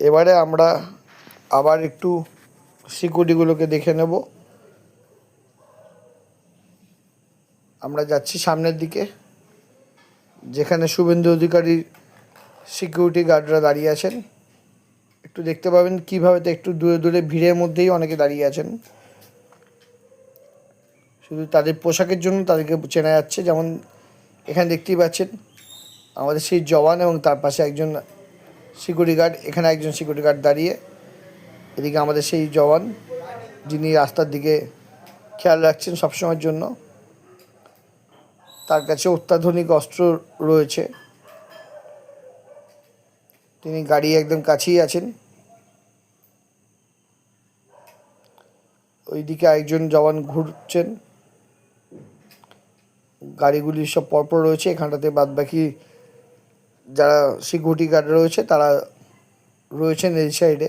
এবারে আমরা আবার একটু সিকিউরিটিগুলোকে দেখে নেব। আমরা যাচ্ছি সামনের দিকে, যেখানে শুভেন্দু অধিকারীর সিকিউরিটি গার্ডরা দাঁড়িয়ে আছেন। একটু দেখতে পাবেন কীভাবে তো একটু দূরে দূরে ভিড়ের মধ্যেই অনেকে দাঁড়িয়ে আছেন। শুধু তাদের পোশাকের জন্য তাদেরকে চেনা যাচ্ছে, যেমন এখানে দেখতেই পাচ্ছেন আমাদের সেই জওয়ান এবং তার পাশে একজন সিকিউরিটি গার্ড, এখানে একজন সিকিউরিটি গার্ড দাঁড়িয়ে, এদিকে আমাদের সেই জওয়ান, যিনি রাস্তার দিকে খেয়াল রাখছেন সবসময়ের জন্য। তার কাছে অত্যাধুনিক অস্ত্র রয়েছে। তিনি গাড়ি একদম কাছেই আছেন। ওইদিকে একজন জওয়ান ঘুরছেন। গাড়িগুলি সব পরপর রয়েছে, এখানটাতে বাদ বাকি যারা সিকিউরিটি গার্ড রয়েছে তারা রয়েছেন এই সাইডে